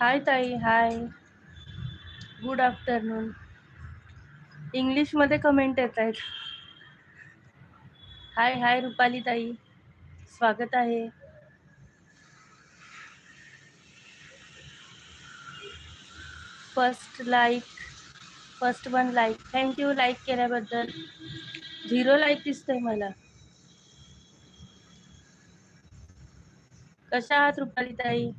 हाय ताई. Hi good afternoon इंग्लिशमध्ये comment येत आहेत. हाय हाय रुपाली ताई. स्वागत आहे. First like first one like thank you like केल्याबद्दल. झिरो लाईक दिसतंय मला. कशा आहात रुपाली ताई?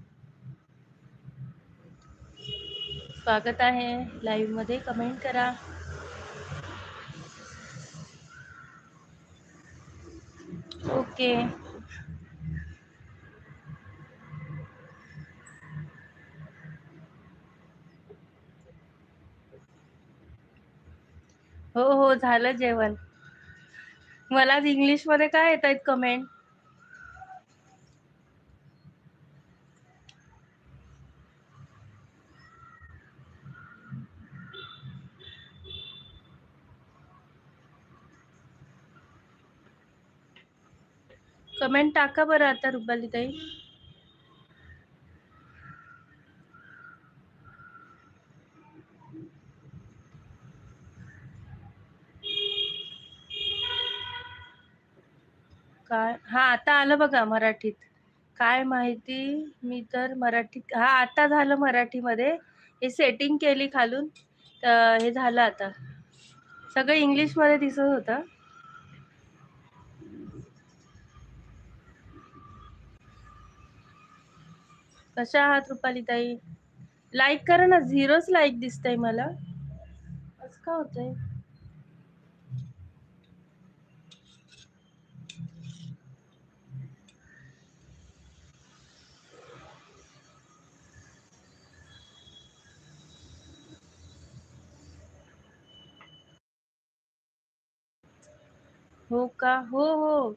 स्वागत आहे. लाईव्हमध्ये कमेंट करा. ओके हो हो झालं जेवण. मला आज इंग्लिशमध्ये काय येत आहेत कमेंट कमेंट टाका बरं आता रुपाली ताई. काय? हा आता आलं बघा मराठीत. काय माहिती? मी तर मराठीत हा आता झालं मराठीमध्ये. हे सेटिंग केली खालून. तर हे झालं आता. सगळं इंग्लिशमध्ये दिसत होतं. कशा आहात रुपाली ताई? लाईक करा ना झिरोच लाईक दिसतंय मला. असं का होतंय? हो का? हो हो.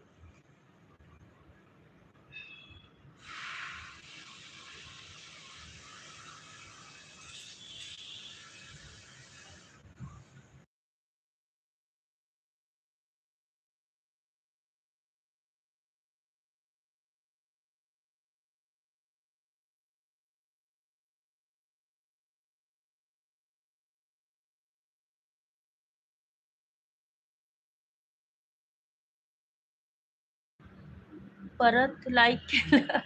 परत लाईक केलं.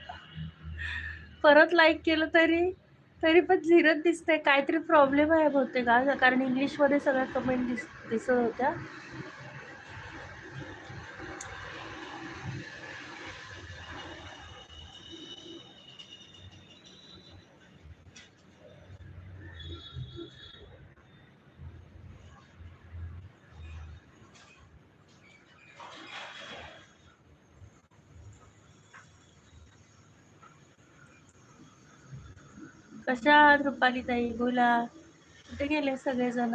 परत लाईक केलं तरी तरी पण झिरत दिसतंय. काहीतरी प्रॉब्लेम आहे बहुतेक आज कारण इंग्लिशमध्ये सगळ्या कमेंट दिस दिसत होत्या. कशा रुपाली ताई? बोला. कुठे गेले सगळेजण?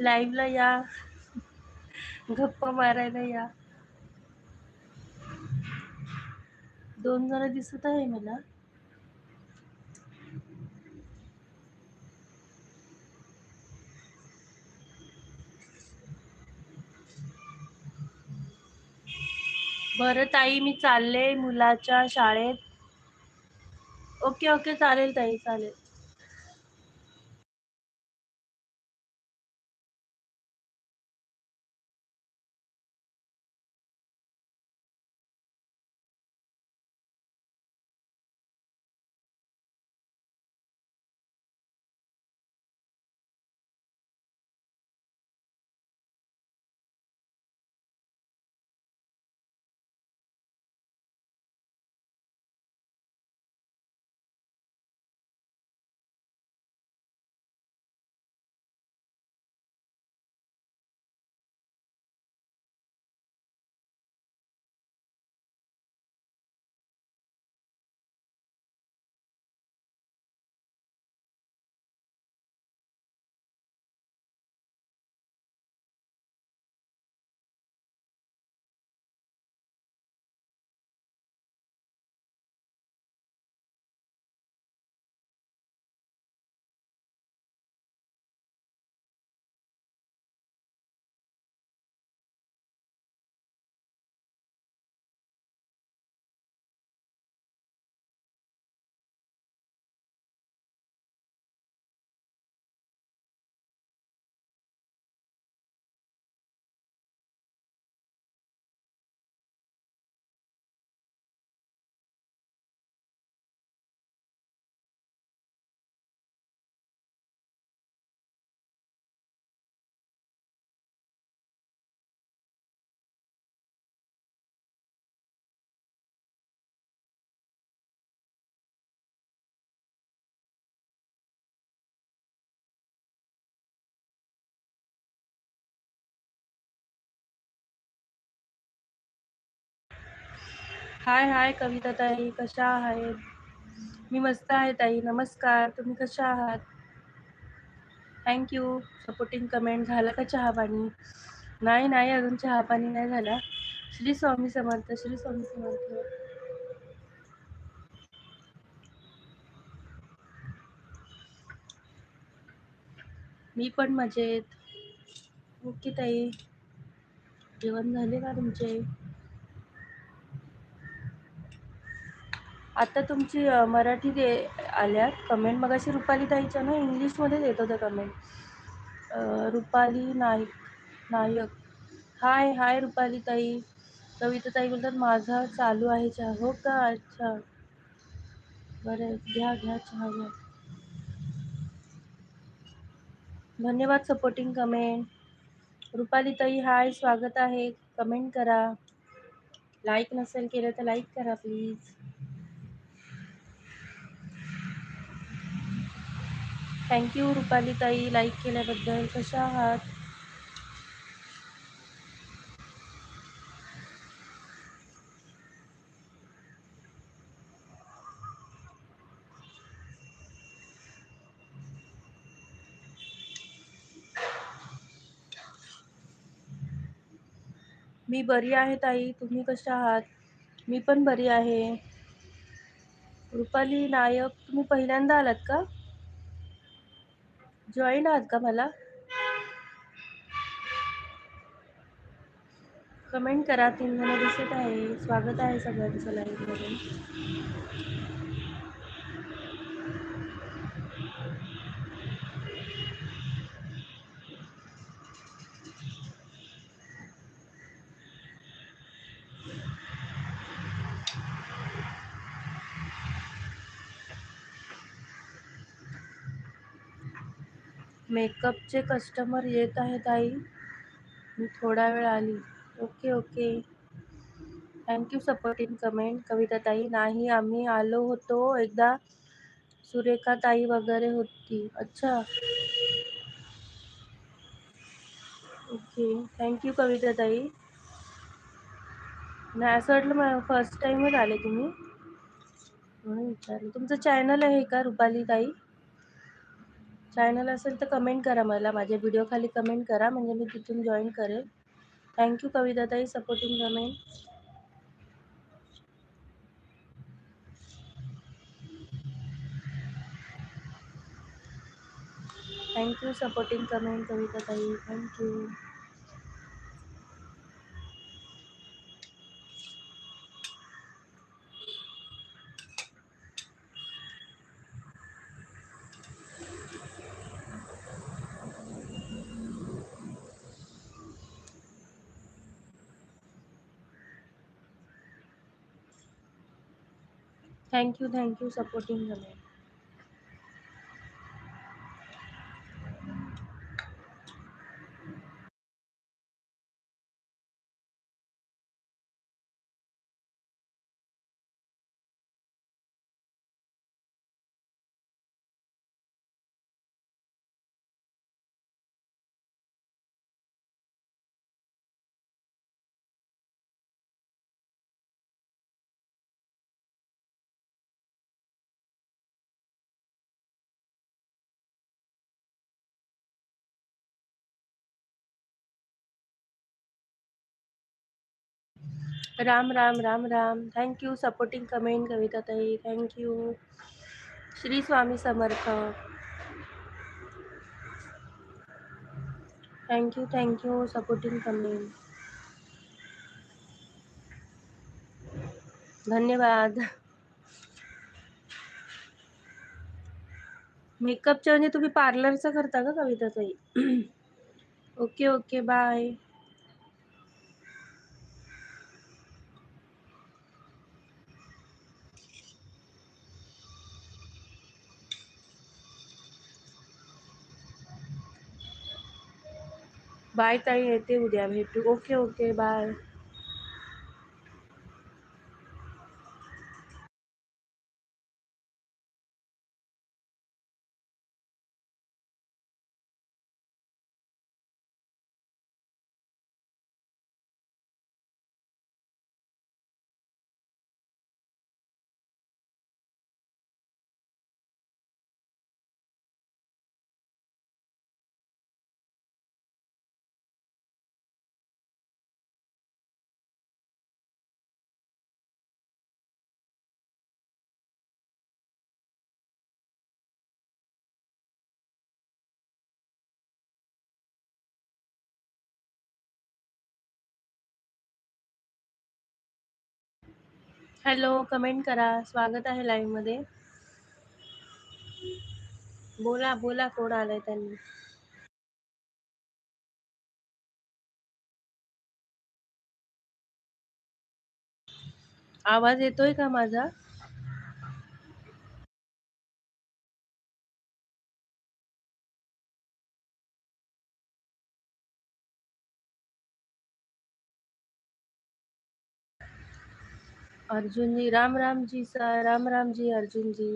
लाईव्हला या. गप्पा मारायला या. दोन जण दिसत आहे मला. बरं ताई मी चालले मुलाच्या शाळेत. Okay okay. चालेल ताई चालेल. हाय हाय कविता ताई कशा आहेत? मी मस्त आहे ताई नमस्कार. तुम्ही कशा आहात? थँक्यू सपोर्टिंग कमेंट झालं का चहा पाणी नाही नाही अजून चहा पाणी नाही झाला. श्री स्वामी समर्थ श्री स्वामी समर्थ. मी पण मजेत. ओके ताई. जेवण झाले का तुमचे? आता तुमची मराठी दे आल्यात. कमेंट मग अशी रुपाली ताईच्या ना इंग्लिशमध्येच येत होत्या comment. Rupali Naik Nayak. Hi hi Rupali ताई. कविता ताई बोलतात माझा चालू आहे चहा. हो का? अच्छा. बरं घ्या घ्या चहा घ्या. धन्यवाद सपोर्टिंग कमेंट रुपाली ताई हाय स्वागत आहे. कमेंट करा. लाईक नसेल केलं तर लाईक करा प्लीज. थँक्यू रुपाली ताई. लाईक केल्याबद्दल कशा आहात? मी बरी आहे ताई. तुम्ही कशा आहात? मी पण बरी आहे. रुपाली नायक तुम्ही पहिल्यांदा आलात का? जॉईन आहात का मला? कमेंट करा तीन जण दिसत आहे. स्वागत आहे सगळ्यांचं लाईव्ह मेकअपचे कस्टमर येत आहे ताई मी थोडा वेळ आली. Okay okay. Thank you supporting comment Kavita ताई. नाही आम्ही आलो होतो एकदा सुरेखा ताई वगैरे होती. अच्छा. ओके. थँक्यू कविता ताई. नाही असं वाटलं मला फर्स्ट टाईमच आले तुम्ही. म्हणून विचारलं. तुमचं चॅनल आहे का रुपाली ताई? चॅनल असेल तर कमेंट करा मला. माझ्या व्हिडिओखाली कमेंट करा. म्हणजे मी तिथून जॉईन करेल. Thank you कविताताई supporting comment thank you supporting comment कविताताई. Thank you thank you thank you supporting Ram Ram Ram Ram. Thank you supporting comment Kavita ताई thank you Shri Swami Samarth. Thank you thank you supporting comment धन्यवाद. मेकअपच्या म्हणजे तुम्ही पार्लरचं करता का कविता ताई okay okay bye bye ताई येते उद्या. भेटू. Okay okay bye. Hello comment करा. स्वागत आहे लाईव्हमध्ये. बोला बोला कोण आलाय त्यांनी? आवाज येतोय का माझा? अर्जुन जी राम राम जी सर राम राम जी अर्जुन जी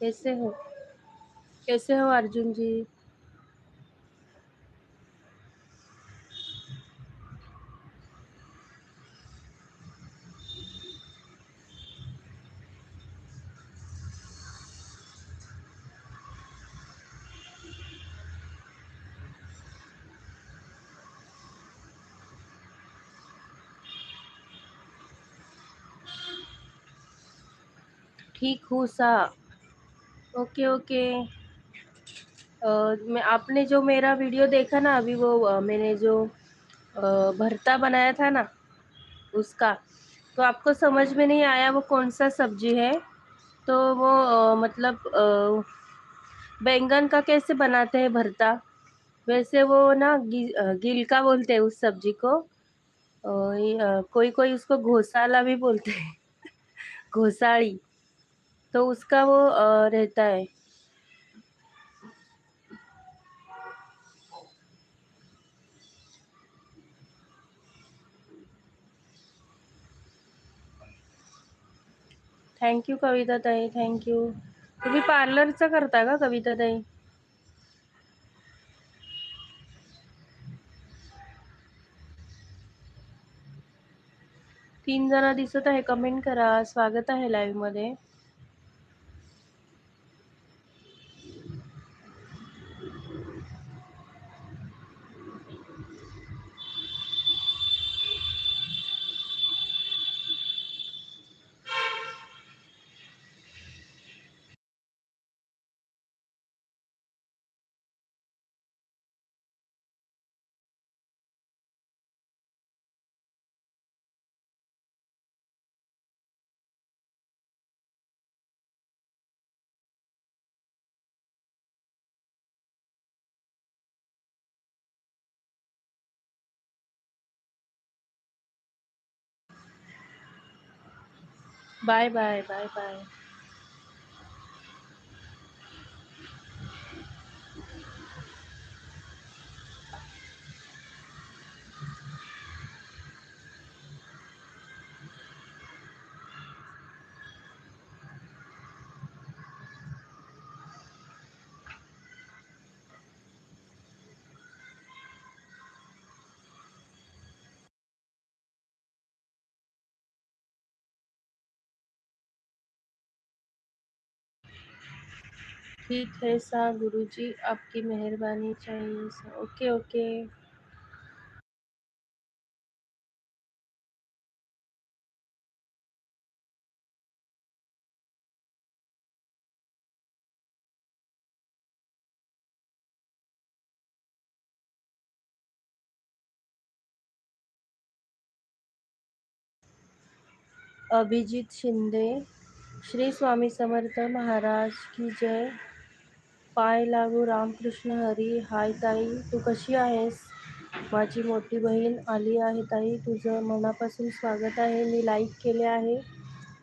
कैसे हो? कैसे हो अर्जुन जी ठीक हूँ सा। Okay okay. मैं आपने जो मेरा वीडियो देखा ना अभी वो मैंने जो भरता बनाया था ना उसका तो आपको समझ में नहीं आया वो कौन सा सब्ज़ी है? तो वो अ, मतलब अ, बैंगन का कैसे बनाते हैं भरता? वैसे वो ना गी, अ, गिलका बोलते हैं उस सब्ज़ी को। अ, कोई कोई उसको घोसाला भी बोलते हैं। घोसाड़ी तो उसका वो रहता है। थँक्यू कविता ताई थँक्यू तुम्ही पार्लरचं करता का कविता ताई? तीन जण दिसत आहे कमेंट करा. स्वागत आहे लाईव्हमध्ये मध्ये बाय बाय बाय ठीक है सा, गुरुजी, आपकी मेहरबानी चाहिए सा। Okay okay. अभिजित शिंदे, श्री स्वामी समर्थ महाराज की जय। पाय लागू रामकृष्ण हरी हाय ताई तू कशी आहेस? माझी मोठी बहीण आली आहे ताई तुझं मनापासून स्वागत आहे मी लाईक केले आहे.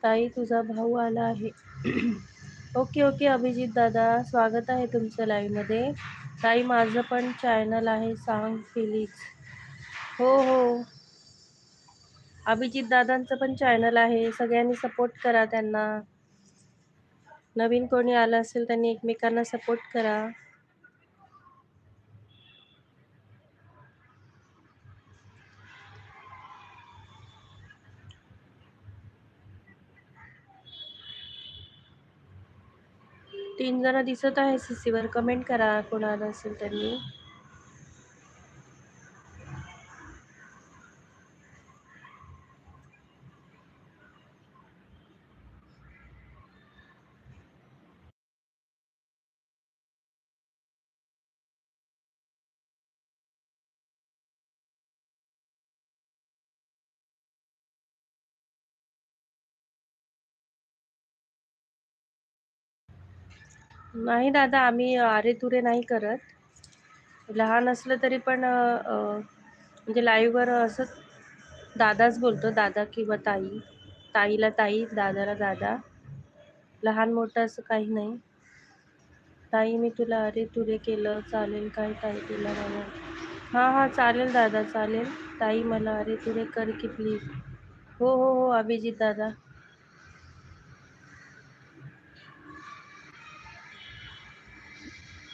ताई तुझा भाऊ आला आहे. ओके ओके अभिजित दादा स्वागत आहे तुमचं लाईव्हमध्ये ताई माझं पण चॅनल आहे सांग प्लीज हो हो. अभिजित दादांचं पण चॅनल आहे सगळ्यांनी सपोर्ट करा त्यांना. नवीन कोणी आलं सपोर्ट करा. तीन जण दिसत आहे सीसीवर कमेंट करा त्यांनी. नाही दादा आम्ही आरेतुरे नाही करत. लहान असलं तरी पण म्हणजे लाईव्हवर असंच दादाच बोलतो दादा किंवा ताई. ताईला ताई दादाला दादा. लहान मोठं असं काही नाही. ताई मी तुला अरे तुरे केलं चालेल काय ताई तुला हां हां चालेल दादा चालेल. ताई मला अरे तुरे कर की प्लीज हो हो हो अभिजित दादा.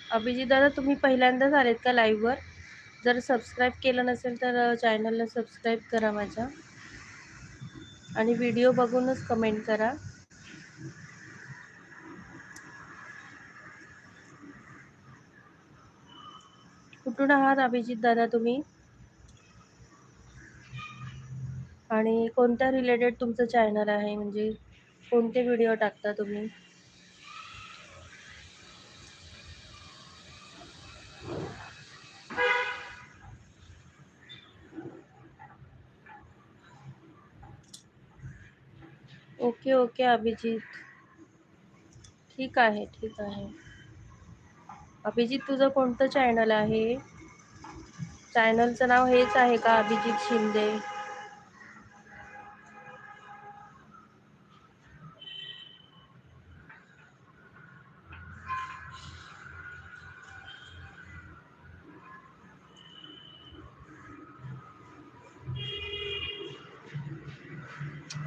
अभिजित दादा तुम्ही पहिल्यांदाच आलेत का लाईव्हवर जर सबस्क्राईब केलं नसेल तर चॅनलला सबस्क्राईब करा माझ्या. आणि व्हिडिओ बघूनच कमेंट करा. कुठून आहात अभिजित दादा तुम्ही? आणि कोणत्या रिलेटेड तुमचं चॅनल आहे? म्हणजे कोणते व्हिडिओ टाकता तुम्ही? Okay okay Abhijit. ठीक आहे ठीक आहे. अभिजित तुझं कोणतं चॅनल आहे? चॅनलचं नाव हेच आहे का अभिजित शिंदे?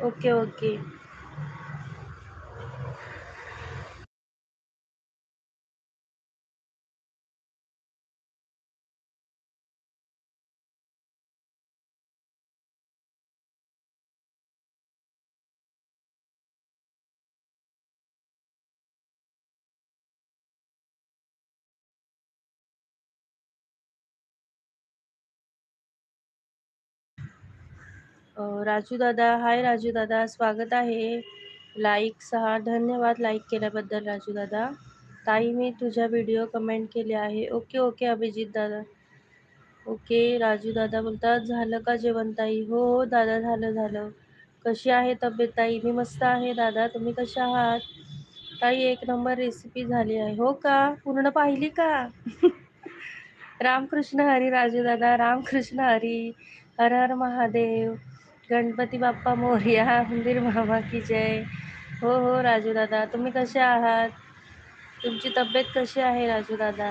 Okay okay. राजू दादा हाय राजू दादा स्वागत आहे. लाईक सहा धन्यवाद लाईक केल्याबद्दल राजू दादा ताई मी तुझ्या व्हिडिओ कमेंट केले आहे. ओके ओके अभिजित दादा. ओके राजू दादा बोलतात झालं का जेवण ताई? हो हो दादा झालं झालं. कशी आहे तब्येत ताई? मी मस्त आहे दादा तुम्ही कशा आहात? ताई एक नंबर रेसिपी झाली आहे. हो का? पूर्ण पाहिली का? रामकृष्ण हरी राजू दादा रामकृष्ण हरी हर हर महादेव. गणपती बाप्पा मोर्या मंदिर मामा की जय. हो हो राजू दादा. तुम्ही कसे आहात? तुमची तब्येत कशी आहे राजू दादा?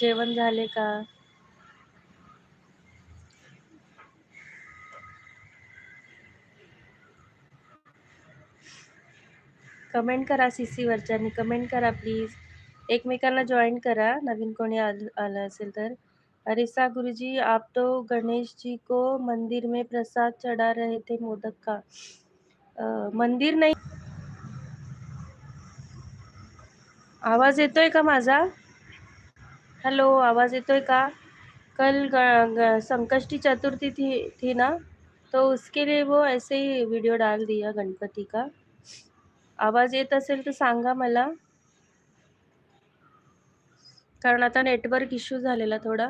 जेवण झाले का? कमेंट करा सी सीवरच्यानी कमेंट करा प्लीज. एकमेकांना जॉईन करा. नवीन कोणी आलं आलं असेल तर. अरे गुरु जी आप तो गणेश जी को मंदिर में प्रसाद चढ़ा रहे थे मोदक का। अ, मंदिर नाही। आवाज़ येतोय का माझा? हेलो आवाज़ येतोय का? कल संकष्टी चतुर्थी थी थी ना? तो उसके लिए वो ऐसे ही वीडियो डाल दिया गणपति का। आवाज़ येत असेल तर सांगा मला। कारण आता नेटवर्क इश्यू झालेला थोडा.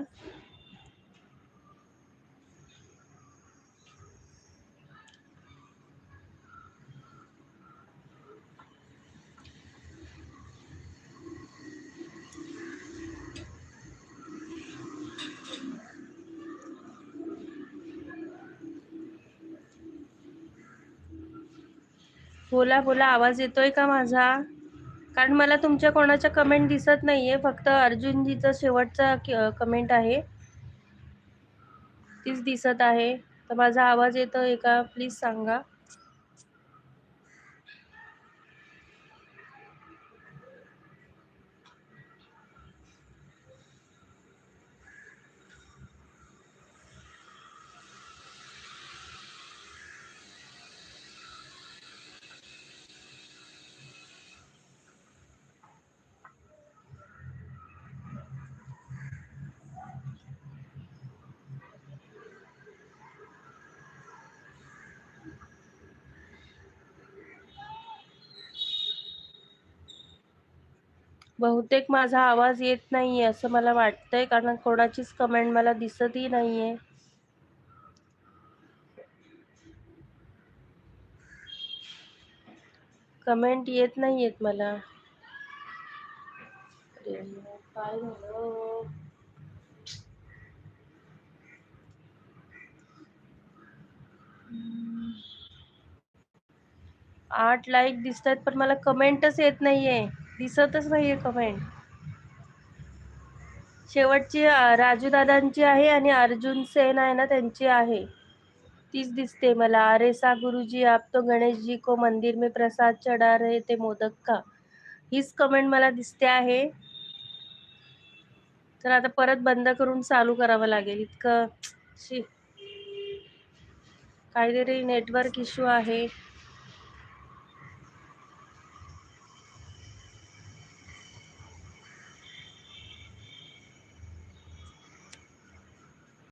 बोला बोला आवाज येतोय का माझा? कारण मला तुमच्या कोणाच्या कमेंट दिसत नाहीये फक्त अर्जुनजीचा शेवटचा कमेंट आहे. तीच दिसत आहे. तर माझा आवाज येतोय का? प्लीज सांगा. बहुतेक माझा आवाज येत नाहीये असं मला वाटतंय कारण कोणाचीच कमेंट मला दिसतही नाहीये. कमेंट येत नाहीयेत मला. काय झालं आठ लाईक दिसत आहेत पण मला कमेंटच येत नाहीये. दिसतच नाहीये कमेंट शेवटची राजूदादांची आहे आणि अर्जुन सेन आहे ना त्यांची आहे. तीच दिसते मला. अरे सा गुरुजी आप तो गणेश जी को मंदिर में प्रसाद चढ़ा रहे ते मोदक का? हीच कमेंट मला दिसते आहे. तर आता परत बंद करून चालू करावं लागेल. इतकं शी. काहीतरी नेटवर्क इश्यू आहे.